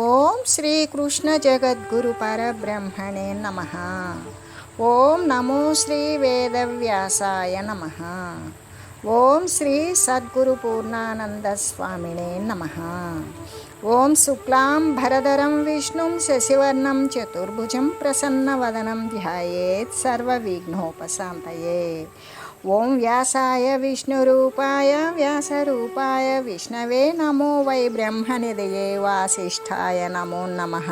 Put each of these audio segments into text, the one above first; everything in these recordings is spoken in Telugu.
ఓం శ్రీకృష్ణ జగద్గురు పరబ్రహ్మణే నమ ఓం నమో శ్రీ వేదవ్యాసాయ నమ ఓం శ్రీ సద్గురు పూర్ణానంద స్వామినే నమ ఓం శుక్లాం భరధరం విష్ణుం శశివర్ణం చతుర్భుజం ప్రసన్నవదనం ధ్యాయేత్ సర్వవిఘ్నోపశాంతయే ओम व्यासाय विष्णुरूपाय व्यासरूपाय विष्णवे नमो वै ब्रह्मनिधये वासिष्ठाय नमो नमः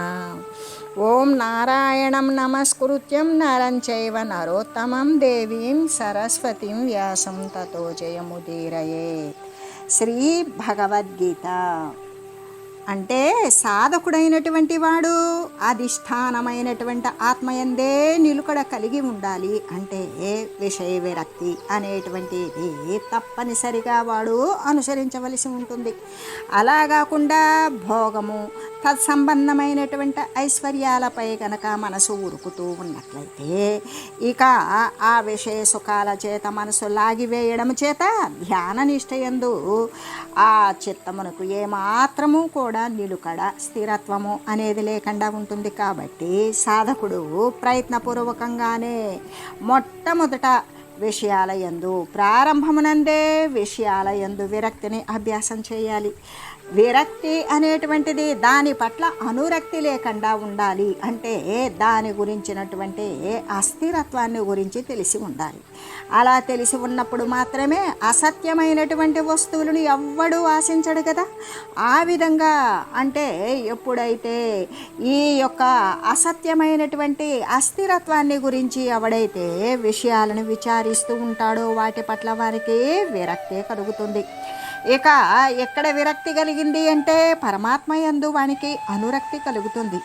ॐ नारायणं नमस्कृत्यं नरं चैव नरोत्तमं देवीं सरस्वतीं व्यासं ततो जयमुदीरयेत् श्रीभगवद्गीता అంటే సాధకుడైనటువంటి వాడు అధిష్టానమైనటువంటి ఆత్మయందే నిలుకడ కలిగి ఉండాలి అంటే విషయ విరక్తి అనేటువంటిది తప్పనిసరిగా వాడు అనుసరించవలసి ఉంటుంది. అలా కాకుండా భోగము తత్సంబంధమైనటువంటి ఐశ్వర్యాలపై కనుక మనసు ఉరుకుతూ ఉన్నట్లయితే ఇక ఆ విషయ సుఖాల చేత మనసు లాగివేయడం చేత ధ్యాన నిష్టయందు ఆ చిత్తమునకు ఏమాత్రము కూడా నిలుకడ స్థిరత్వము అనేది లేకుండా ఉంటుంది కాబట్టి సాధకుడు ప్రయత్నపూర్వకంగానే మొట్టమొదట విషయాల యందు ప్రారంభమునందే విషయాల యందు విరక్తిని అభ్యాసం చేయాలి. విరక్తి అనేటువంటిది దాని పట్ల అనురక్తి లేకుండా ఉండాలి అంటే దాని గురించినటువంటి అస్థిరత్వాన్ని గురించి తెలిసి ఉండాలి. అలా తెలిసి ఉన్నప్పుడు మాత్రమే అసత్యమైనటువంటి వస్తువులను ఎవ్వడూ ఆశించడు కదా. ఆ విధంగా అంటే ఎప్పుడైతే ఈ యొక్క అసత్యమైనటువంటి అస్థిరత్వాన్ని గురించి ఎవడైతే విషయాలను విచారిస్తూ ఉంటాడో వాటి పట్ల వారికి విరక్తే కలుగుతుంది. ఇక ఎక్కడ విరక్తి కలిగింది అంటే పరమాత్మ యందు వానికి అనురక్తి కలుగుతుంది.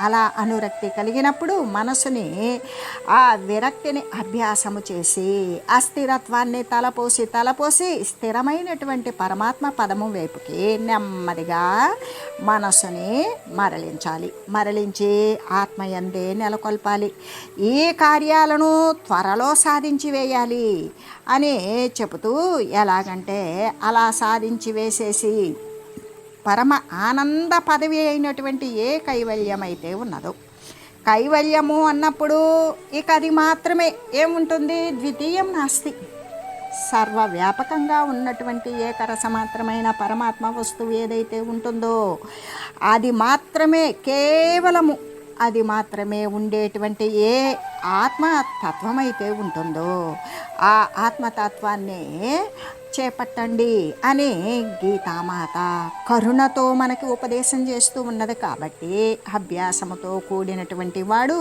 అలా అనురక్తి కలిగినప్పుడు మనసుని ఆ విరక్తిని అభ్యాసము చేసి అస్థిరత్వాన్ని తలపోసి తలపోసి స్థిరమైనటువంటి పరమాత్మ పదము వైపుకి నెమ్మదిగా మనసుని మరలించాలి. మరలించి ఆత్మయందే నెలకొల్పాలి. ఈ కార్యాలను త్వరలో సాధించి వేయాలి అని చెబుతూ ఎలాగంటే అలా సాధించి వేసేసి పరమ ఆనంద పదవి అయినటువంటి ఏ కైవల్యం అయితే ఉన్నదో. కైవల్యము అన్నప్పుడు ఇక అది మాత్రమే ఏముంటుంది? ద్వితీయం నాస్తి. సర్వవ్యాపకంగా ఉన్నటువంటి ఏకరసమాత్రమైన పరమాత్మ వస్తువు ఏదైతే ఉంటుందో అది మాత్రమే కేవలము అది మాత్రమే ఉండేటువంటి ఏ ఆత్మతత్వమైతే ఉంటుందో ఆ ఆత్మతత్వాన్నే చేపట్టండి అని గీతామాత కరుణతో మనకి ఉపదేశం చేస్తూ ఉన్నది కాబట్టి అభ్యాసముతో కూడినటువంటి వాడు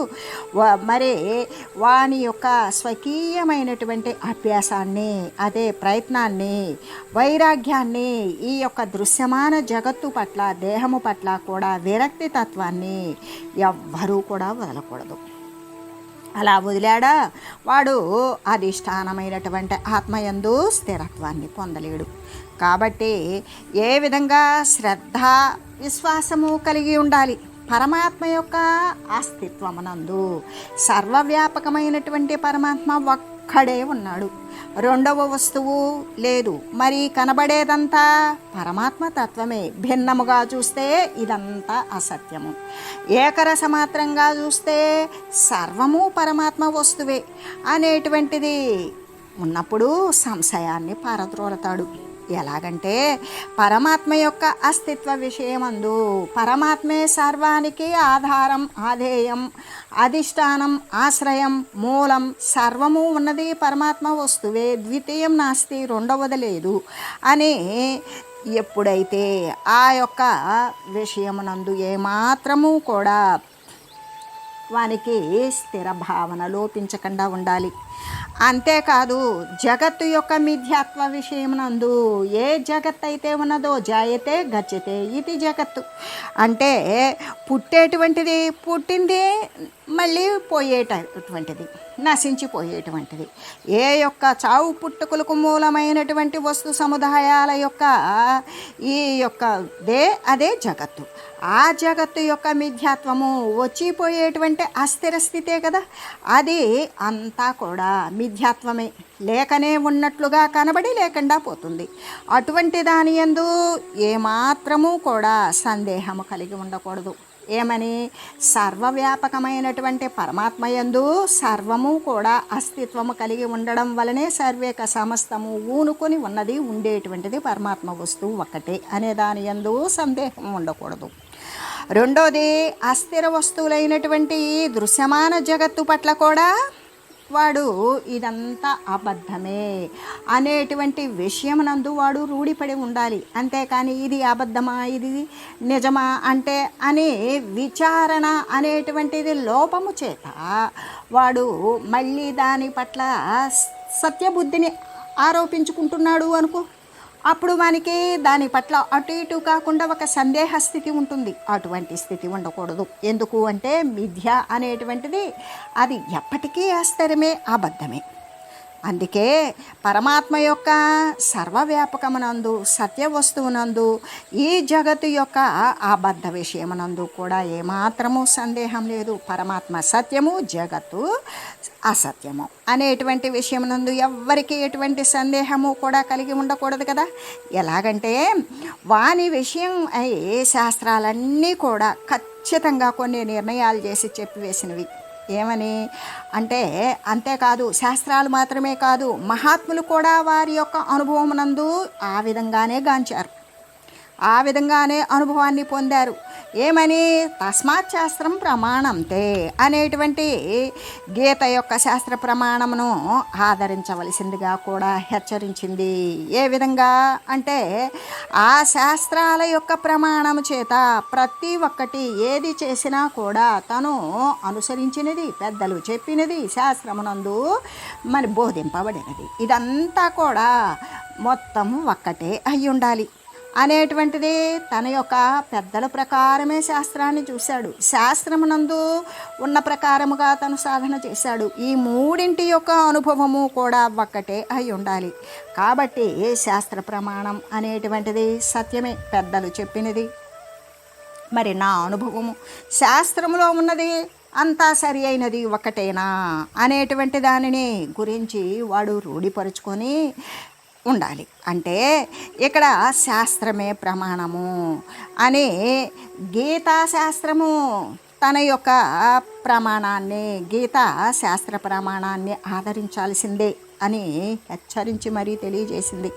మరి వాని యొక్క స్వకీయమైనటువంటి అభ్యాసాన్ని అదే ప్రయత్నాన్ని వైరాగ్యాన్ని ఈ యొక్క దృశ్యమాన జగత్తు పట్ల దేహము పట్ల కూడా విరక్తి తత్వాన్ని ఎవ్వరూ కూడా వదలకూడదు. అలా వదిలాడా? వాడు అధిష్టానమైనటువంటి ఆత్మయందు స్థిరత్వాన్ని పొందలేడు. కాబట్టి ఏ విధంగా శ్రద్ధ విశ్వాసము కలిగి ఉండాలి? పరమాత్మ యొక్క అస్తిత్వమునందు. సర్వవ్యాపకమైనటువంటి పరమాత్మ ఒక్కడే ఉన్నాడు. రెండవ వస్తువు లేదు. మరి కనబడేదంతా పరమాత్మ తత్వమే. భిన్నముగా చూస్తే ఇదంతా అసత్యము. ఏకరస మాత్రంగా చూస్తే సర్వము పరమాత్మ వస్తువే అనేటువంటిది ఉన్నప్పుడు సంశయాన్ని పారద్రోలతాడు. ఎలాగంటే పరమాత్మ యొక్క అస్తిత్వ విషయమందు పరమాత్మే సర్వానికి ఆధారం ఆధేయం అధిష్టానం ఆశ్రయం మూలం సర్వము ఉన్నది పరమాత్మ వస్తువే ద్వితీయం నాస్తి రెండవది లేదు అని ఎప్పుడైతే ఆ యొక్క విషయమునందు ఏమాత్రము కూడా వానికి స్థిర భావన లోపించకుండా ఉండాలి. అంతేకాదు జగత్తు యొక్క మిథ్యాత్వ విషయమునందు ఏ జగత్ అయితే ఉన్నదో జాయతే గచ్చితే ఇది జగత్తు. అంటే పుట్టేటువంటిది పుట్టింది మళ్ళీ పోయేటటువంటిది నశించిపోయేటువంటిది ఏ యొక్క చావు పుట్టుకలకు మూలమైనటువంటి వస్తు సముదాయాల యొక్క ఈ యొక్క దే అదే జగత్తు. ఆ జగత్తు యొక్క మిథ్యాత్వము వచ్చిపోయేటువంటి అస్థిర స్థితే కదా అది అంతా కూడా మిథ్యాత్వమే. లేకనే ఉన్నట్లుగా కనబడి లేకుండా పోతుంది. అటువంటి దాని ఎందు ఏమాత్రము కూడా సందేహము కలిగి ఉండకూడదు. ఏమని? సర్వవ్యాపకమైనటువంటి పరమాత్మ యందు సర్వము కూడా అస్తిత్వము కలిగి ఉండడం వలనే సర్వేక సమస్తము ఊనుకొని ఉన్నది ఉండేటువంటిది పరమాత్మ వస్తువు ఒక్కటే అనే దాని యందు సందేహం ఉండకూడదు. రెండోది అస్థిర వస్తువులైనటువంటి దృశ్యమాన జగత్తు పట్ల కూడా వాడు ఇదంతా అబద్ధమే అనేటువంటి విషయమునందు వాడు రూఢిపడి ఉండాలి. అంతేకాని ఇది అబద్ధమా? ఇది నిజమా? అంటే అని విచారణ అనేటువంటిది లోపము చేత వాడు మళ్ళీ దాని పట్ల సత్యబుద్ధిని ఆరోపించుకుంటున్నాడు అనుకో. అప్పుడు మనకి దాని పట్ల అటు ఇటు కాకుండా ఒక సందేహ స్థితి ఉంటుంది. అటువంటి స్థితి ఉండకూడదు. ఎందుకు అంటే మిథ్య అనేటువంటిది అది ఎప్పటికీ అస్థిరమే అబద్ధమే. అందుకే పరమాత్మ యొక్క సర్వవ్యాపకమునందు సత్య వస్తువునందు ఈ జగత్తు యొక్క అబద్ధ విషయమునందు కూడా ఏమాత్రము సందేహం లేదు. పరమాత్మ సత్యము జగత్తు అసత్యము అనేటువంటి విషయమునందు ఎవ్వరికీ ఎటువంటి సందేహము కూడా కలిగి ఉండకూడదు కదా. ఎలాగంటే వాని విషయం అయ్యే శాస్త్రాలన్నీ కూడా ఖచ్చితంగా కొన్ని నిర్ణయాలు చేసి చెప్పివేసినవి ఏమని? అంటే అంతేకాదు శాస్త్రాలు మాత్రమే కాదు మహాత్ములు కూడా వారి యొక్క అనుభవం నందు ఆ విధంగానే గాంచారు. ఆ విధంగానే అనుభవాన్ని పొందారు. ఏమని? తస్మాత్ శాస్త్రం ప్రమాణంతే అనేటువంటి గీత యొక్క శాస్త్ర ప్రమాణమును ఆదరించవలసిందిగా కూడా హెచ్చరించింది. ఏ విధంగా? అంటే ఆ శాస్త్రాల యొక్క ప్రమాణము చేత ప్రతి ఒక్కటి ఏది చేసినా కూడా తను అనుసరించినది పెద్దలు చెప్పినది శాస్త్రమునందు మరి బోధింపబడినది. ఇదంతా కూడా మొత్తం ఒక్కటే అయి ఉండాలి అనేటువంటిది తన యొక్క పెద్దల ప్రకారమే శాస్త్రాన్ని చూశాడు. శాస్త్రమునందు ఉన్న ప్రకారముగా తను సాధన చేశాడు. ఈ మూడింటి యొక్క అనుభవము కూడా ఒక్కటే అయి ఉండాలి. కాబట్టి శాస్త్ర ప్రమాణం అనేటువంటిది సత్యమే పెద్దలు చెప్పినది. మరి నా అనుభవము శాస్త్రములో ఉన్నది అంతా సరి అయినది ఒకటేనా అనేటువంటి దానిని గురించి వాడు రూఢిపరుచుకొని ఉండాలి. అంటే ఇక్కడ శాస్త్రమే ప్రమాణము అని గీతా శాస్త్రము తన యొక్క ప్రమాణాన్ని గీతా శాస్త్ర ప్రమాణాన్ని ఆదరించాల్సిందే అని హెచ్చరించి మరీ తెలియజేసింది.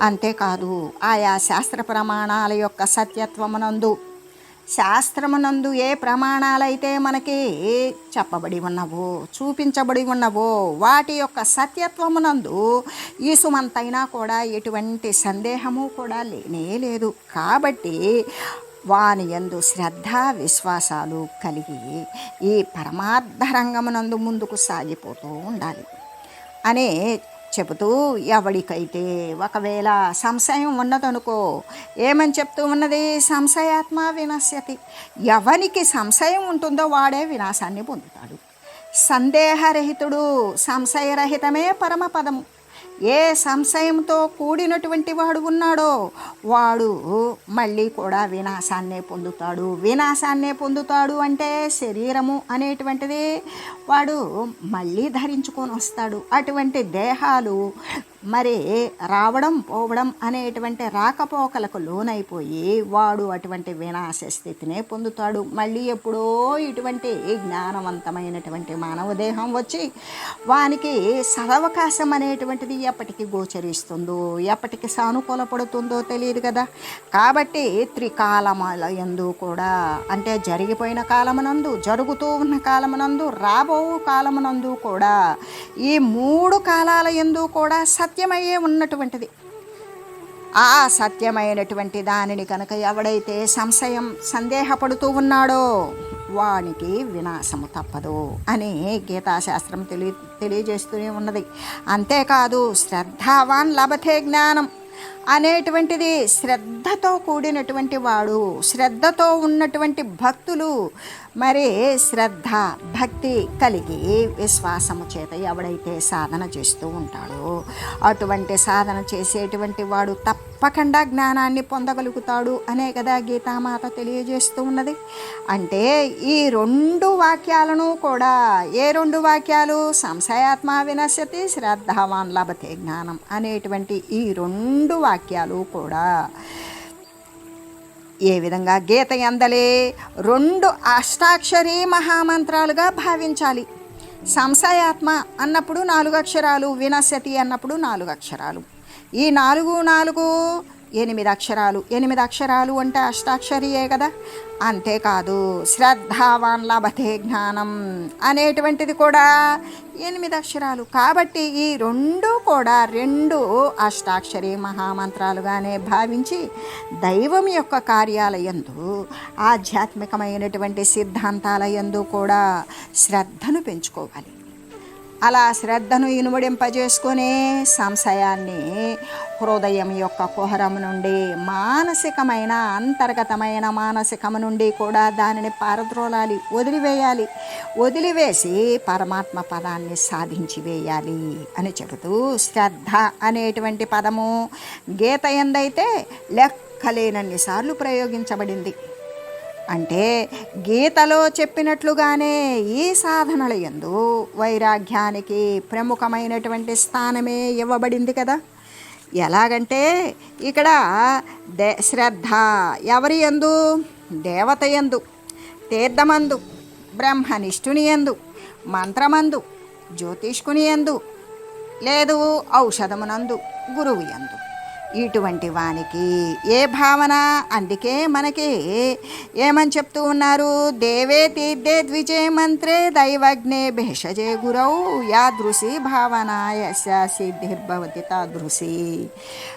అంతేకాదు ఆయా శాస్త్ర ప్రమాణాల యొక్క సత్యత్వమునందు శాస్త్రమునందు ఏ ప్రమాణాలైతే మనకి చెప్పబడి ఉన్నవో చూపించబడి ఉన్నవో వాటి యొక్క సత్యత్వమునందు ఈసుమంతైనా కూడా ఎటువంటి సందేహము కూడా లేనే లేదు. కాబట్టి వాని యందు శ్రద్ధ విశ్వాసాలు కలిగి ఈ పరమార్థ రంగమునందు ముందుకు సాగిపోతూ ఉండాలి. అనే చెబుతూ ఎవడికైతే ఒకవేళ సంశయం ఉన్నదనుకో ఏమని చెప్తూ ఉన్నది? సంశయాత్మ వినశ్యతి ఎవనికి సంశయం ఉంటుందో వాడే వినాశాన్ని పొందుతాడు. సందేహరహితుడు సంశయరహితమే పరమపదము. ఏ సంశయంతో కూడినటువంటి వాడు ఉన్నాడో వాడు మళ్ళీ కూడా వినాశాన్నే పొందుతాడు. వినాశాన్నే పొందుతాడు అంటే శరీరము అనేటువంటిది వాడు మళ్ళీ ధరించుకొని వస్తాడు. అటువంటి దేహాలు మరి రావడం పోవడం అనేటువంటి రాకపోకలకు లోనైపోయి వాడు అటువంటి వినాశ స్థితినే పొందుతాడు. మళ్ళీ ఎప్పుడో ఇటువంటి జ్ఞానవంతమైనటువంటి మానవ దేహం వచ్చి వానికి సదవకాశం అనేటువంటిది ఎప్పటికి గోచరిస్తుందో ఎప్పటికి సానుకూల పడుతుందో తెలియదు కదా. కాబట్టి త్రికాలముల ఎందు కూడా అంటే జరిగిపోయిన కాలమునందు జరుగుతూ ఉన్న కాలమునందు రాబో కాలమునందు కూడా ఈ మూడు కాలాల ఎందు కూడా సత్యమయ్యే ఉన్నటువంటిది. ఆ సత్యమైనటువంటి దానిని కనుక ఎవడైతే సంశయం సందేహపడుతూ ఉన్నాడో వానికి వినాశము తప్పదు అని గీతాశాస్త్రం తెలియ తెలియజేస్తూనే ఉన్నది. అంతేకాదు శ్రద్ధావాన్ లభతే జ్ఞానం. అనేటువంటిది శ్రద్ధతో కూడినటువంటి వాడు శ్రద్ధతో ఉన్నటువంటి భక్తులు. మరి శ్రద్ధ భక్తి కలిగి విశ్వాసము చేత ఎవడైతే సాధన చేస్తూ ఉంటాడో అటువంటి సాధన చేసేటువంటి వాడు తప్పకుండా జ్ఞానాన్ని పొందగలుగుతాడు అనే కదా గీతామాత తెలియజేస్తూ ఉన్నది. అంటే ఈ రెండు వాక్యాలను కూడా ఏ రెండు వాక్యాలు? సంశయాత్మ వినశ్యతి శ్రద్ధవాన్ లభతే జ్ఞానం అనేటువంటి ఈ రెండు వాక్యాలు కూడా. ఏ విధంగా గీత ఎందలే రెండు అష్టాక్షరి మహామంత్రాలుగా భావించాలి. సంశయాత్మ అన్నప్పుడు నాలుగు అక్షరాలు వినశతి అన్నప్పుడు నాలుగు అక్షరాలు ఈ నాలుగు నాలుగు ఎనిమిది అక్షరాలు ఎనిమిది అక్షరాలు అంటే అష్టాక్షరియే కదా? అంతేకాదు శ్రద్ధావాన్ లభతే జ్ఞానం అనేటువంటిది కూడా ఎనిమిది అక్షరాలు. కాబట్టి ఈ రెండు కూడా రెండు అష్టాక్షరి మహామంత్రాలుగానే భావించి దైవం యొక్క కార్యాలయందు ఆధ్యాత్మికమైనటువంటి సిద్ధాంతాల యందు కూడా శ్రద్ధను పెంచుకోవాలి. అలా శ్రద్ధను ఇనుమడింపజేసుకునే సంశయాన్ని హృదయం యొక్క కుహరం నుండి మానసికమైన అంతర్గతమైన మానసికము నుండి కూడా దానిని పారద్రోలాలి వదిలివేయాలి. వదిలివేసి పరమాత్మ పదాన్ని సాధించి వేయాలి అని చెబుతూ శ్రద్ధ అనేటువంటి పదము గీత ఎందైతే లెక్కలేనన్ని సార్లు ప్రయోగించబడింది. అంటే గీతలో చెప్పినట్లుగానే ఈ సాధనల యందు వైరాగ్యానికి ప్రముఖమైనటువంటి స్థానమే ఇవ్వబడింది కదా. ఎలాగంటే ఇక్కడ దే శ్రద్ధ ఎవరి యందు? దేవత యందు తీర్థమందు బ్రహ్మనిష్ఠుని యందు మంత్రమందు జ్యోతిష్కుని యందు లేదు ఔషధమునందు గురువు యందు. ఇటువంటి వానికి ఏ భావన? అందుకే మనకి ఏమని చెప్తూ ఉన్నారు? దేవే తీర్థే ద్విజే మంత్రే దైవజ్ఞే భేషజే గురౌ యాదృశి భావన యశ సిద్ధిర్భవతి తాదృశి.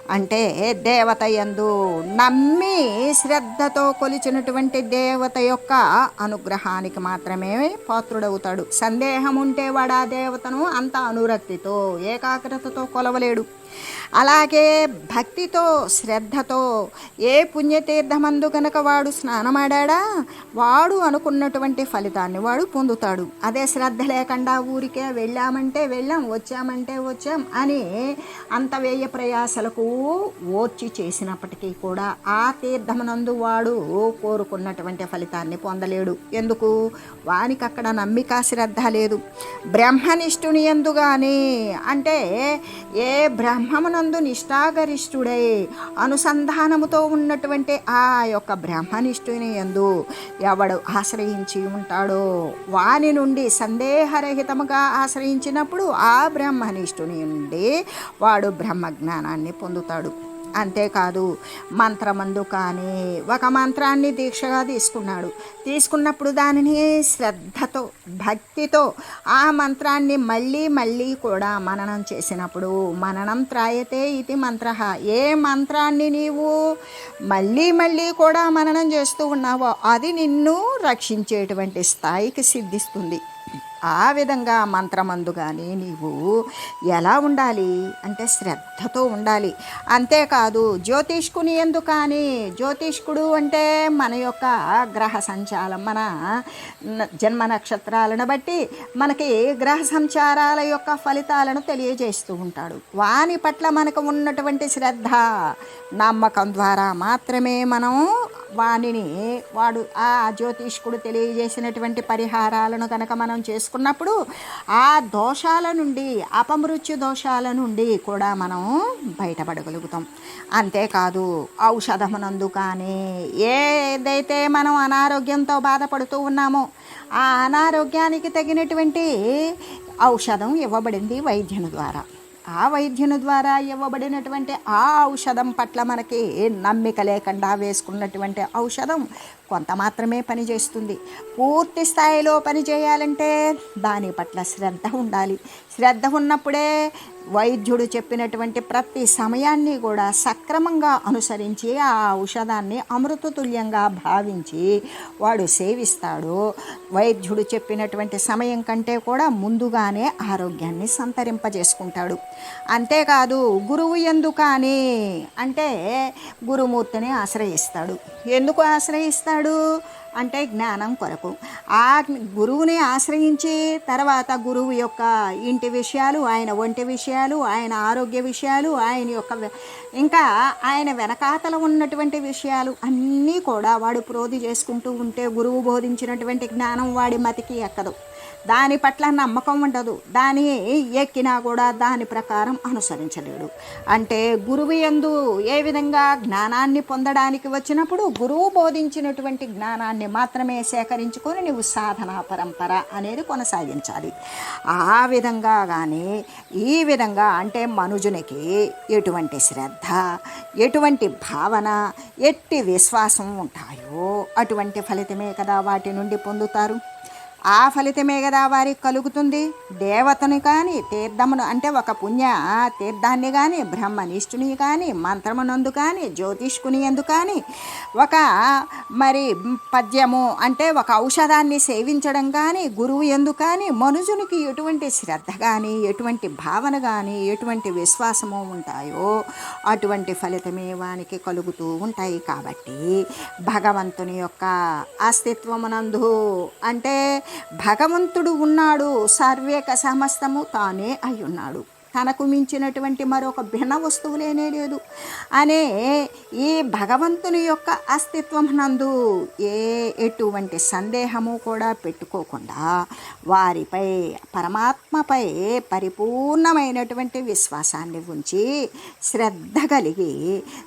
అంటే దేవత యందు నమ్మి శ్రద్ధతో కొలిచినటువంటి దేవత యొక్క అనుగ్రహానికి మాత్రమే పాత్రుడవుతాడు. సందేహం ఉంటే వాడు ఆ దేవతను అంత అనురక్తితో ఏకాగ్రతతో కొలవలేడు. అలాగే భక్తితో శ్రద్ధతో ఏ పుణ్యతీర్థమందు కనుక వాడు స్నానమాడా వాడు అనుకున్నటువంటి ఫలితాన్ని వాడు పొందుతాడు. అదే శ్రద్ధ లేకుండా ఊరికే వెళ్ళామంటే వెళ్ళాం వచ్చామంటే వచ్చాం అని అంత వ్యయ ప్రయాసలకు ఓర్చి చేసినప్పటికీ కూడా ఆ తీర్థమునందు వాడు కోరుకున్నటువంటి ఫలితాన్ని పొందలేడు. ఎందుకు? వానికి అక్కడ నమ్మిక శ్రద్ధ లేదు. బ్రహ్మనిష్ఠుని ఎందుగాని? అంటే ఏ బ్రహ్మ బ్రహ్మమునందు నిష్ఠాగరిష్ఠుడై. అనుసంధానముతో ఉన్నటువంటి ఆ యొక్క బ్రహ్మనిష్ఠుని ఎందు ఎవడు ఆశ్రయించి ఉంటాడో వాని నుండి సందేహరహితముగా ఆశ్రయించినప్పుడు ఆ బ్రహ్మనిష్ఠుని నుండి వాడు బ్రహ్మజ్ఞానాన్ని పొందుతాడు. అంతేకాదు మంత్రమందు కానీ ఒక మంత్రాన్ని దీక్షగా తీసుకున్నాడు. తీసుకున్నప్పుడు దానిని శ్రద్ధతో భక్తితో ఆ మంత్రాన్ని మళ్ళీ మళ్ళీ కూడా మననం చేసినప్పుడు మననం త్రాయతే ఇది మంత్ర. ఏ మంత్రాన్ని నీవు మళ్ళీ మళ్ళీ కూడా మననం చేస్తూ ఉన్నావో అది నిన్ను రక్షించేటువంటి స్థాయికి సిద్ధిస్తుంది. ఆ విధంగా మంత్రమందు కానీ నీవు ఎలా ఉండాలి? అంటే శ్రద్ధతో ఉండాలి. అంతేకాదు జ్యోతిష్కుని ఎందు కానీ జ్యోతిష్కుడు అంటే మన యొక్క గ్రహ సంచారం మన జన్మ నక్షత్రాలను బట్టి మనకి గ్రహ సంచారాల యొక్క ఫలితాలను తెలియజేస్తూ ఉంటాడు. వాని పట్ల మనకు ఉన్నటువంటి శ్రద్ధ నమ్మకం ద్వారా మాత్రమే మనం వానిని వాడు ఆ జ్యోతిష్కుడు తెలియజేసినటువంటి పరిహారాలను కనుక మనం చేసుకున్నప్పుడు ఆ దోషాల నుండి అపమృత్యు దోషాల నుండి కూడా మనం బయటపడగలుగుతాం. అంతేకాదు ఔషధమునందు కానీ ఏదైతే మనం అనారోగ్యంతో బాధపడుతూ ఉన్నామో ఆ అనారోగ్యానికి తగినటువంటి ఔషధం ఇవ్వబడింది వైద్యుని ద్వారా. ఆ వైద్యుని ద్వారా ఇవ్వబడినటువంటి ఆ ఔషధం పట్ల మనకి నమ్మిక లేకుండా వేసుకున్నటువంటి ఔషధం కొంత మాత్రమే పని చేస్తుంది. పూర్తి స్థాయిలో పని చేయాలంటే దాని పట్ల శ్రద్ధ ఉండాలి. శ్రద్ధ ఉన్నప్పుడే వైద్యుడు చెప్పినటువంటి ప్రతి సమయాన్ని కూడా సక్రమంగా అనుసరించి ఆ ఔషధాన్ని అమృతతుల్యంగా భావించి వాడు సేవిస్తాడు. వైద్యుడు చెప్పినటువంటి సమయం కంటే కూడా ముందుగానే ఆరోగ్యాన్ని సంతరింపజేసుకుంటాడు. అంతేకాదు గురువు ఎందుకని అంటే గురుమూర్తిని ఆశ్రయిస్తాడు. ఎందుకు ఆశ్రయిస్తాడు? అంటే జ్ఞానం కొరకు. ఆ గురువుని ఆశ్రయించి తర్వాత గురువు యొక్క ఇంటి విషయాలు ఆయన ఒంటి విషయాలు ఆయన ఆరోగ్య విషయాలు ఆయన యొక్క ఇంకా ఆయన వెనకాతల ఉన్నటువంటి విషయాలు అన్నీ కూడా వాడు ప్రోధి చేసుకుంటూ ఉంటే గురువు బోధించినటువంటి జ్ఞానం వాడి మతికి ఎక్కదు. దాని పట్ల నమ్మకం ఉండదు. దాని ఎక్కినా కూడా దాని ప్రకారం అనుసరించలేడు. అంటే గురువు యందు ఏ విధంగా జ్ఞానాన్ని పొందడానికి వచ్చినప్పుడు గురువు బోధించినటువంటి జ్ఞానాన్ని మాత్రమే సేకరించుకొని నువ్వు సాధనా పరంపర అనేది కొనసాగించాలి. ఆ విధంగా కానీ ఈ విధంగా అంటే మనుజునికి ఎటువంటి శ్రద్ధ ఎటువంటి భావన ఎట్టి విశ్వాసం ఉంటాయో అటువంటి ఫలితమే కదా వాటి నుండి పొందుతారు. ఆ ఫలితమే కదా వారికి కలుగుతుంది. దేవతను కానీ తీర్థమును అంటే ఒక పుణ్య తీర్థాన్ని కానీ బ్రహ్మనిష్ఠుని కానీ మంత్రమునందు కానీ జ్యోతిష్కుని ఎందు కానీ ఒక మరి పద్యము అంటే ఒక ఔషధాన్ని సేవించడం కానీ గురువు ఎందు కానీ మనుషునికి ఎటువంటి శ్రద్ధ కానీ ఎటువంటి భావన కానీ ఎటువంటి విశ్వాసము ఉంటాయో అటువంటి ఫలితమే వానికి కలుగుతూ ఉంటాయి. కాబట్టి భగవంతుని యొక్క అస్తిత్వమునందు అంటే భగవంతుడు ఉన్నాడు సర్వేక సమస్తము తానే అయి ఉన్నాడు తనకు మించినటువంటి మరొక భిన్న వస్తువు లేనే లేదు అనే ఈ భగవంతుని యొక్క అస్తిత్వం నందు ఏ ఎటువంటి సందేహము కూడా పెట్టుకోకుండా వారిపై పరమాత్మపై పరిపూర్ణమైనటువంటి విశ్వాసాన్ని ఉంచి శ్రద్ధ కలిగి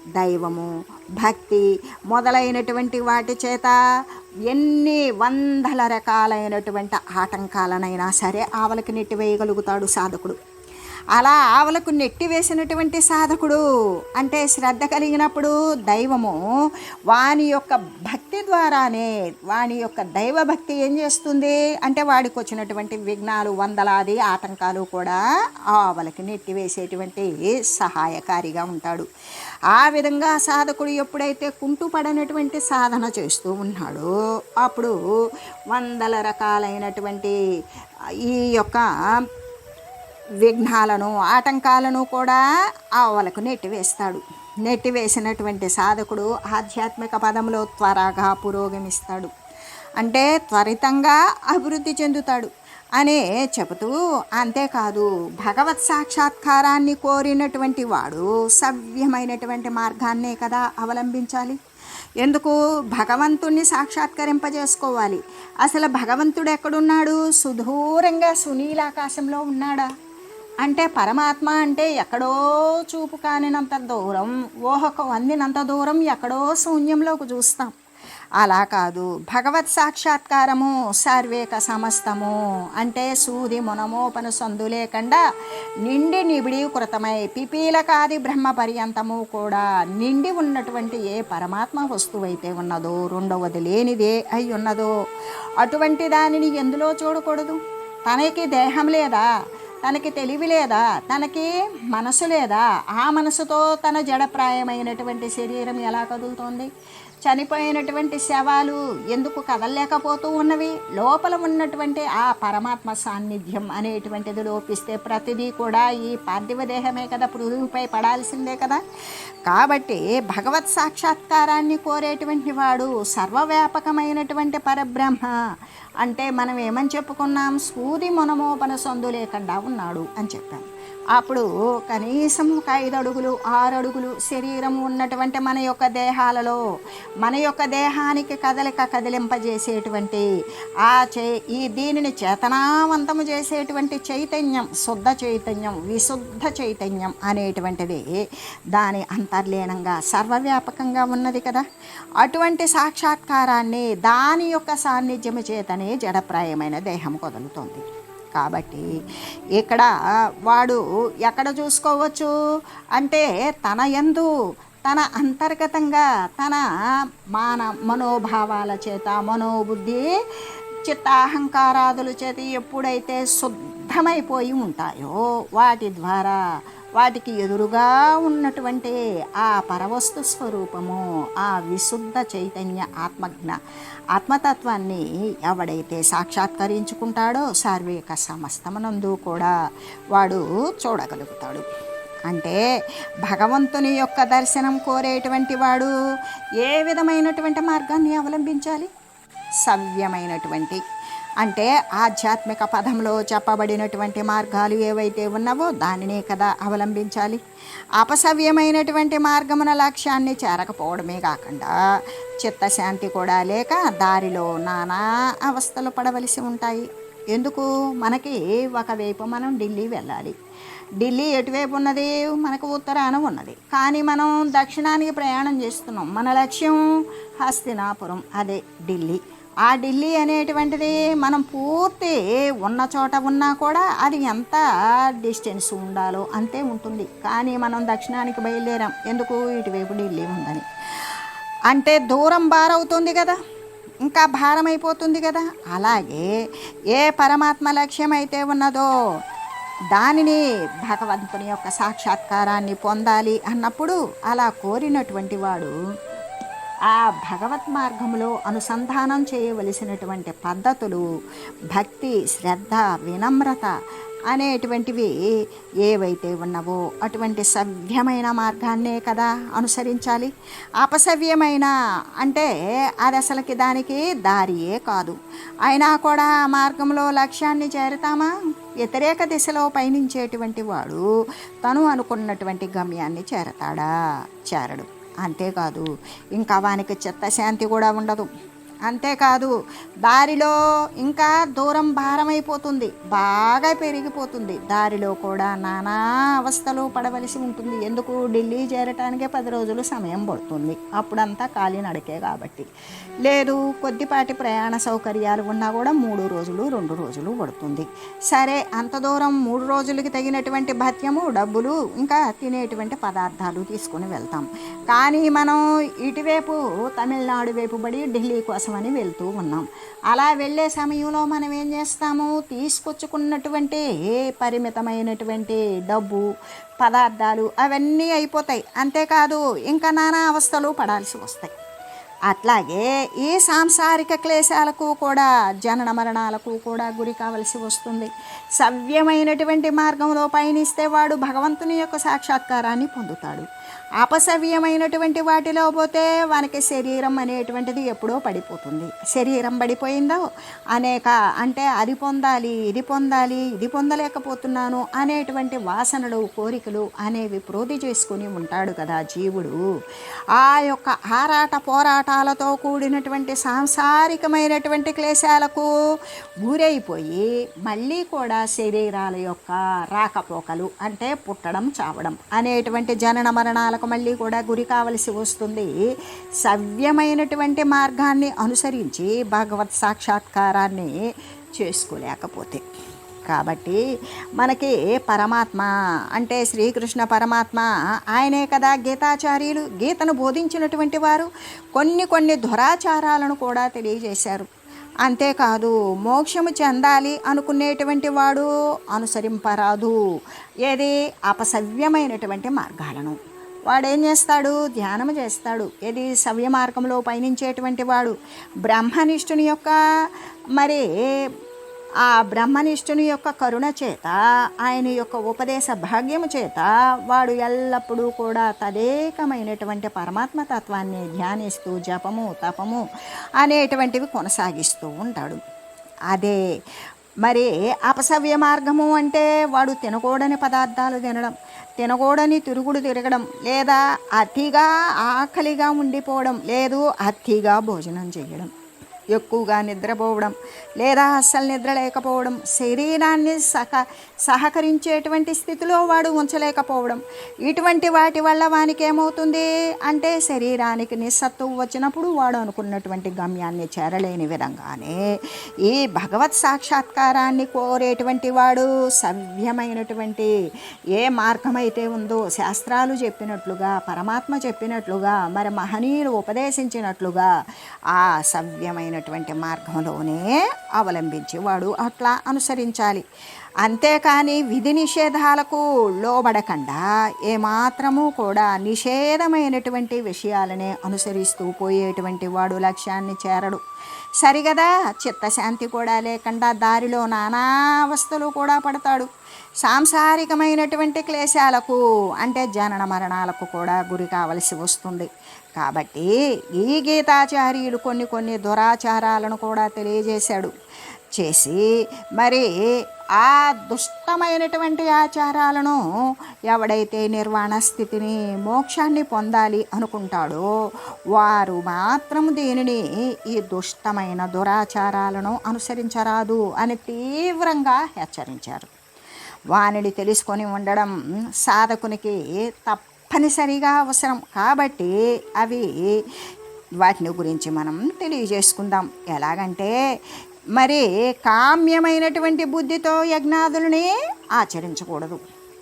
దైవము భక్తి మొదలైనటువంటి వాటి చేత ఎన్ని వందల రకాలైనటువంటి ఆటంకాలనైనా సరే ఆవలకి నెట్టివేయగలుగుతాడు సాధకుడు. అలా ఆవలకు నెట్టివేసినటువంటి సాధకుడు అంటే శ్రద్ధ కలిగినప్పుడు దైవము వాని యొక్క భక్తి ద్వారానే వాని యొక్క దైవభక్తి ఏం చేస్తుంది? అంటే వాడికి వచ్చినటువంటి విఘ్నాలు వందలాది ఆటంకాలు కూడా ఆవలకి నెట్టివేసేటువంటి సహాయకారిగా ఉంటాడు. ఆ విధంగా సాధకుడు ఎప్పుడైతే కుంటుపడనటువంటి సాధన చేస్తూ ఉన్నాడో అప్పుడు వందల రకాలైనటువంటి ఈ యొక్క విఘ్నాలను ఆటంకాలను కూడా ఆవలకు నెట్టివేస్తాడు నెట్టివేసినటువంటి సాధకుడు ఆధ్యాత్మిక పదంలో త్వరగా పురోగమిస్తాడు. అంటే త్వరితంగా అభివృద్ధి చెందుతాడు అనే చెబుతూ అంతేకాదు భగవత్ సాక్షాత్కారాన్ని కోరినటువంటి వాడు సవ్యమైనటువంటి మార్గాన్నే కదా అవలంబించాలి. ఎందుకు? భగవంతుణ్ణి సాక్షాత్కరింపజేసుకోవాలి. అసలు భగవంతుడు ఎక్కడున్నాడు? సుదూరంగా సునీలాకాశంలో ఉన్నాడా? అంటే పరమాత్మ అంటే ఎక్కడో చూపు కానినంత దూరం ఊహకు అందినంత దూరం ఎక్కడో శూన్యంలోకి చూస్తాం. అలా కాదు భగవత్ సాక్షాత్కారము సర్వేక సమస్తము అంటే సూది మునమోపను సందు లేకుండా నిండి నిబిడీకృతమై పిపీలకాది బ్రహ్మ పర్యంతము కూడా నిండి ఉన్నటువంటి ఏ పరమాత్మ వస్తువైతే ఉన్నదో రెండవది లేనిదే అయి ఉన్నదో అటువంటి దానిని ఎందులో చూడకూడదు? తనకి దేహం లేదా? తనకి తెలివి లేదా తనకి మనసు లేదా ఆ మనసుతో తన జడప్రాయమైనటువంటి శరీరం ఎలా కదులుతోంది? చనిపోయినటువంటి శవాలు ఎందుకు కదలలేకపోతూ ఉన్నవి? లోపల ఉన్నటువంటి ఆ పరమాత్మ సాన్నిధ్యం అనేటువంటిది లోపిస్తే ప్రతిదీ కూడా ఈ పార్థివ దేహమే కదా పృథువుపై పడాల్సిందే కదా. కాబట్టి భగవత్ సాక్షాత్కారాన్ని కోరేటువంటి వాడు సర్వవ్యాపకమైనటువంటి పరబ్రహ్మ. అంటే మనం ఏమని చెప్పుకున్నాం? సూది మొనమోపన సందు లేకుండా ఉన్నాడు అని చెప్పాం. అప్పుడు కనీసం ఒక ఐదు అడుగులు ఆరు అడుగులు శరీరం ఉన్నటువంటి మన యొక్క దేహాలలో మన యొక్క దేహానికి కదలిక కదిలింపజేసేటువంటి ఆ చే ఈ దీనిని చేతనావంతము చేసేటువంటి చైతన్యం శుద్ధ చైతన్యం విశుద్ధ చైతన్యం అనేటువంటిది దాని అంతర్లీనంగా సర్వవ్యాపకంగా ఉన్నది కదా. అటువంటి సాక్షాత్కారాన్ని దాని యొక్క సాన్నిధ్యము చేతనే జడప్రాయమైన దేహం కదులుతోంది. కాబట్టి ఇక్కడ వాడు ఎక్కడ చూసుకోవచ్చు? అంటే తన ఎందు తన అంతర్గతంగా తన మాన మనోభావాల చేత మనోబుద్ధి చిత్తాహంకారాదుల చేత ఎప్పుడైతే శుద్ధమైపోయి ఉంటాయో వాటి ద్వారా వాటికి ఎదురుగా ఉన్నటువంటి ఆ పరవస్తు స్వరూపము ఆ విశుద్ధ చైతన్య ఆత్మజ్ఞ ఆత్మతత్వాన్ని ఎవడైతే సాక్షాత్కరించుకుంటాడో సార్విక సమస్తమనందు కూడా వాడు చూడగలుగుతాడు. అంటే భగవంతుని యొక్క దర్శనం కోరేటువంటి వాడు ఏ విధమైనటువంటి మార్గాన్ని అవలంబించాలి? సవ్యమైనటువంటి అంటే ఆధ్యాత్మిక పదంలో చెప్పబడినటువంటి మార్గాలు ఏవైతే ఉన్నావో దానినే కదా అవలంబించాలి. అపసవ్యమైనటువంటి మార్గమున లక్ష్యాన్ని చేరకపోవడమే కాకుండా చిత్తశాంతి కూడా లేక దారిలో నానా అవస్థలు పడవలసి ఉంటాయి. ఎందుకు? మనకి ఒకవైపు మనం ఢిల్లీ వెళ్ళాలి. ఢిల్లీ ఎటువైపు ఉన్నది? మనకు ఉత్తరాన ఉన్నది. కానీ మనం దక్షిణానికి ప్రయాణం చేస్తున్నాం. మన లక్ష్యం హస్తినాపురం. అదే ఢిల్లీ. ఆ ఢిల్లీ అనేటువంటిది మనం పూర్తి ఉన్న చోట ఉన్నా కూడా అది ఎంత డిస్టెన్స్ ఉండాలో అంతే ఉంటుంది. కానీ మనం దక్షిణానికి బయలుదేరాం. ఎందుకు? ఇటువైపు ఢిల్లీ ఉందని. అంటే దూరం భారవుతుంది కదా. ఇంకా భారం అయిపోతుంది కదా. అలాగే ఏ పరమాత్మ లక్ష్యం అయితే ఉన్నదో దానిని భగవంతుని యొక్క సాక్షాత్కారాన్ని పొందాలి అన్నప్పుడు అలా కోరినటువంటి వాడు ఆ భగవత్ మార్గంలో అనుసంధానం చేయవలసినటువంటి పద్ధతులు భక్తి శ్రద్ధ వినమ్రత అనేటువంటివి ఏవైతే ఉన్నవో అటువంటి సవ్యమైన మార్గాన్నే కదా అనుసరించాలి. అపసవ్యమైన అంటే అది అసలుకి దానికి దారియే కాదు. అయినా కూడా ఆ మార్గంలో లక్ష్యాన్ని చేరుతామా? వ్యతిరేక దిశలో పయనించేటువంటి వాడు తను అనుకున్నటువంటి గమ్యాన్ని చేరతాడా? చేరడు. అంతేకాదు. ఇంకా వానికి చిత్తశాంతి కూడా ఉండదు. అంతేకాదు దారిలో ఇంకా దూరం భారమైపోతుంది. బాగా పెరిగిపోతుంది. దారిలో కూడా నానా అవస్థలు పడవలసి ఉంటుంది. ఎందుకు? ఢిల్లీ చేరటానికే పది రోజులు సమయం పడుతుంది. అప్పుడంతా ఖాళీ నడికే కాబట్టి. లేదు కొద్దిపాటి ప్రయాణ సౌకర్యాలు ఉన్నా కూడా మూడు రోజులు రెండు రోజులు పడుతుంది. సరే అంత దూరం మూడు రోజులకి తగినటువంటి భత్యము డబ్బులు ఇంకా తినేటువంటి పదార్థాలు తీసుకుని వెళ్తాం. కానీ మనం ఇటువైపు తమిళనాడు వైపు పడి ఢిల్లీ కోసమని వెళ్తూ ఉన్నాం. అలా వెళ్ళే సమయంలో మనం ఏం చేస్తాము? తీసుకొచ్చుకున్నటువంటి పరిమితమైనటువంటి డబ్బు పదార్థాలు అవన్నీ అయిపోతాయి. అంతేకాదు ఇంకా నానా అవస్థలు పడాల్సి వస్తాయి. అట్లాగే ఈ సాంసారిక క్లేశాలకు కూడా జనన మరణాలకు కూడా గురి కావలసి వస్తుంది. సవ్యమైనటువంటి మార్గంలో పయనిస్తే వాడు భగవంతుని యొక్క సాక్షాత్కారాన్ని పొందుతాడు. అపసవ్యమైనటువంటి వాటిలో పోతే మనకి శరీరం అనేటువంటిది ఎప్పుడో పడిపోతుంది. శరీరం పడిపోయిందో అనేక అంటే అది పొందాలి ఇది పొందాలి ఇది పొందలేకపోతున్నాను అనేటువంటి వాసనలు కోరికలు అనేవి ప్రోధి చేసుకుని ఉంటాడు కదా జీవుడు. ఆ యొక్క ఆరాట పోరాటాలతో కూడినటువంటి సాంసారికమైనటువంటి క్లేశాలకు గురైపోయి మళ్ళీ కూడా శరీరాల యొక్క రాకపోకలు అంటే పుట్టడం చావడం అనేటువంటి జనన మరణాలకు మళ్ళీ కూడా గురి కావలసి వస్తుంది. సవ్యమైనటువంటి మార్గాన్ని అనుసరించి భగవత్ సాక్షాత్కారాన్ని చేసుకోలేకపోతే. కాబట్టి మనకి పరమాత్మ అంటే శ్రీకృష్ణ పరమాత్మ ఆయనే కదా గీతాచార్యులు గీతను బోధించినటువంటి వారు. కొన్ని కొన్ని దురాచారాలను కూడా తెలియజేశారు. అంతేకాదు మోక్షము చెందాలి అనుకునేటువంటి వాడు అనుసరింపరాదు. ఏది? అపసవ్యమైనటువంటి మార్గాలను. వాడేం చేస్తాడు? ధ్యానం చేస్తాడు. ఏది సవ్య మార్గంలో పయనించేటువంటి వాడు? బ్రహ్మనిష్ఠుని యొక్క మరి ఆ బ్రహ్మనిష్ఠుని యొక్క కరుణ చేత ఆయన యొక్క ఉపదేశ భాగ్యము చేత వాడు ఎల్లప్పుడూ కూడా తదేకమైనటువంటి పరమాత్మ తత్వాన్ని ధ్యానిస్తూ జపము తపము అనేటువంటివి కొనసాగిస్తూ ఉంటాడు. అదే మరి అపసవ్య మార్గము అంటే వాడు తినకూడని పదార్థాలు తినడం తినకూడని తిరుగుడు తిరగడం లేదా అతిగా ఆకలిగా ఉండిపోవడం లేదు అతిగా భోజనం చేయడం. ఎక్కువగా నిద్రపోవడం లేదా అస్సలు నిద్ర లేకపోవడం శరీరాన్ని సహ సహకరించేటువంటి స్థితిలో వాడు ఉంచలేకపోవడం. ఇటువంటి వాటి వల్ల వానికి ఏమవుతుంది అంటే శరీరానికి నిస్సత్తు వచ్చినప్పుడు వాడు అనుకున్నటువంటి గమ్యాన్ని చేరలేని విధంగానే ఈ భగవత్ సాక్షాత్కారాన్ని కోరేటువంటి వాడు సవ్యమైనటువంటి ఏ మార్గమైతే ఉందో శాస్త్రాలు చెప్పినట్లుగా పరమాత్మ చెప్పినట్లుగా మరి మహనీయులు ఉపదేశించినట్లుగా ఆ సవ్యమైనటువంటి మార్గంలోనే అవలంబించి వాడు అట్లా అనుసరించాలి. అంతేకాని విధి నిషేధాలకు లోబడకుండా ఏమాత్రము కూడా నిషేధమైనటువంటి విషయాలనే అనుసరిస్తూ పోయేటువంటి వాడు లక్ష్యాన్ని చేరడు. సరిగదా? చిత్తశాంతి కూడా లేకుండా దారిలో నానా అవస్థలు కూడా పడతాడు. సాంసారికమైనటువంటి క్లేశాలకు అంటే జనన మరణాలకు కూడా గురి కావలసి వస్తుంది. కాబట్టి ఈ గీతాచార్యులు కొన్ని కొన్ని దురాచారాలను కూడా తెలియజేశాడు. చేసి మరి ఆ దుష్టమైనటువంటి ఆచారాలను ఎవడైతే నిర్వాణ స్థితిని మోక్షాన్ని పొందాలి అనుకుంటాడో వారు మాత్రం దీనిని ఈ దుష్టమైన దురాచారాలను అనుసరించరాదు అని తీవ్రంగా హెచ్చరించారు. వానిని తెలుసుకొని ఉండడం సాధకునికి తప్పనిసరిగా అవసరం. కాబట్టి అవి వాటిని గురించి మనం తెలియజేసుకుందాం. ఎలాగంటే మరి కామ్యమైనటువంటి బుద్ధితో యజ్ఞాదులని ఆచరించకూడదు.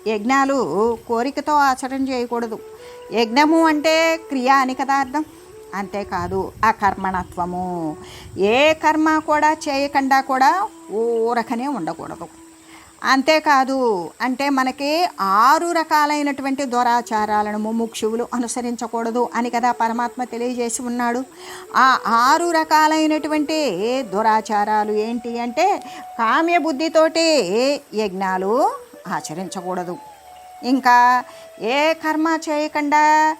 యజ్ఞాలు కోరికతో ఆచరణ చేయకూడదు. యజ్ఞము అంటే క్రియ అని కదా అర్థం? అంతేకాదు అకర్మణత్వము. ఏ కర్మ కూడా చేయకుండా కూడా ఊరకనే ఉండకూడదు. అంతేకాదు అంటే మనకి ఆరు రకాలైనటువంటి దురాచారాలను ముముక్షువులు అనుసరించకూడదు అని కదా పరమాత్మ తెలియజేసి ఉన్నాడు. ఆ ఆరు రకాలైనటువంటి దురాచారాలు ఏంటి అంటే కామ్య బుద్ధితోటి యజ్ఞాలు ఆచరించకూడదు. ఇంకా ఏ కర్మ చేయకుండా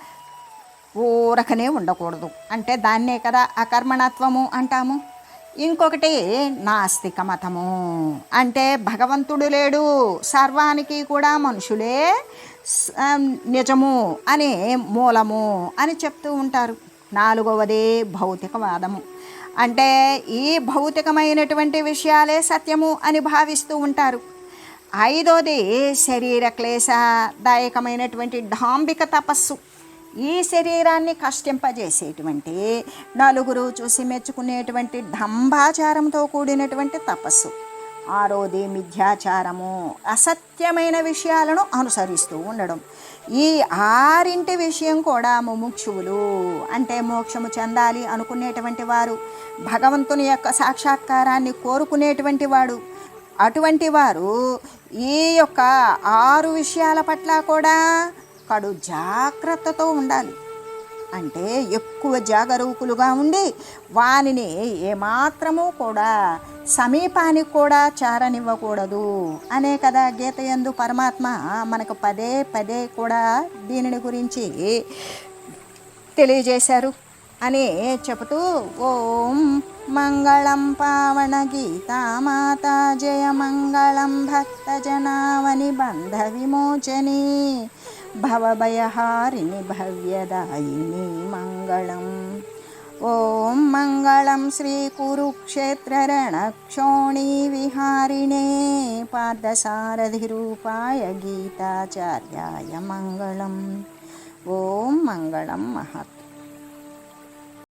ఊరకనే ఉండకూడదు. అంటే దాన్నే కదా అకర్మణత్వము అంటాము. ఇంకొకటి నాస్తిక మతము అంటే భగవంతుడు లేడు సర్వానికి కూడా మనుషులే నిజము అని మూలము అని చెప్తూ ఉంటారు. నాలుగవది భౌతికవాదము. అంటే ఈ భౌతికమైనటువంటి విషయాలే సత్యము అని భావిస్తూ ఉంటారు. ఐదోది శరీర క్లేశదాయకమైనటువంటి డాంబిక తపస్సు. ఈ శరీరాన్ని కష్టింపజేసేటువంటి నలుగురు చూసి మెచ్చుకునేటువంటి డంబాచారంతో కూడినటువంటి తపస్సు. ఆరోది మిథ్యాచారము అసత్యమైన విషయాలను అనుసరిస్తూ ఉండడం. ఈ ఆరింటి విషయం కూడా ముముక్షువులు అంటే మోక్షము చెందాలి అనుకునేటువంటి వారు భగవంతుని యొక్క సాక్షాత్కారాన్ని కోరుకునేటువంటి వాడు అటువంటి వారు ఈ యొక్క ఆరు విషయాల పట్ల కూడా కడు జాగ్రత్తతో ఉండాలి. అంటే ఎక్కువ జాగరూకులుగా ఉండి వానిని ఏమాత్రము కూడా సమీపానికి కూడా చారనివ్వకూడదు. అనే కదా గీత యందు పరమాత్మ మనకు పదే పదే కూడా దీనిని గురించి తెలియజేశారు. అని చెబుతూ ఓం మంగళం పావన గీతామాత జయ మంగళం భక్తజనావని బంధ విమోచని భవభయహారిణి భవ్యదాయిని మంగళం ఓం మంగళం శ్రీ కురుక్షేత్రరణక్షోణీ విహారిణే పార్థసారథిరూపాయ గీతాచార్యాయ మంగళం ఓం మంగళం మహత్